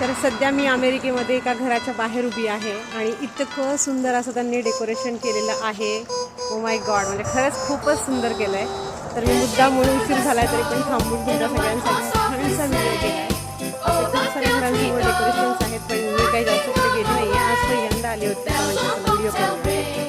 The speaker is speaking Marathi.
तर सध्या मी अमेरिकेमध्ये एका घराच्या बाहेर उभी आहे आणि इतकं सुंदर असं त्यांनी डेकोरेशन केलेलं आहे. ओ माय गॉड म्हणजे खरंच खूपच सुंदर केलं आहे तर मी मुद्दा म्हणून उशीर झाला आहे तरी पण थांबून तुमच्या सगळ्यांसाठी. छानसा व्हिडिओ केला आहे खूप साऱ्या घरांसमोर डेकोरेशन्स आहेत पण मी काही जास्त तिथे गेली नाही आहे आज पहिल्यांदा आले होते म्हणजे व्हिडिओ करून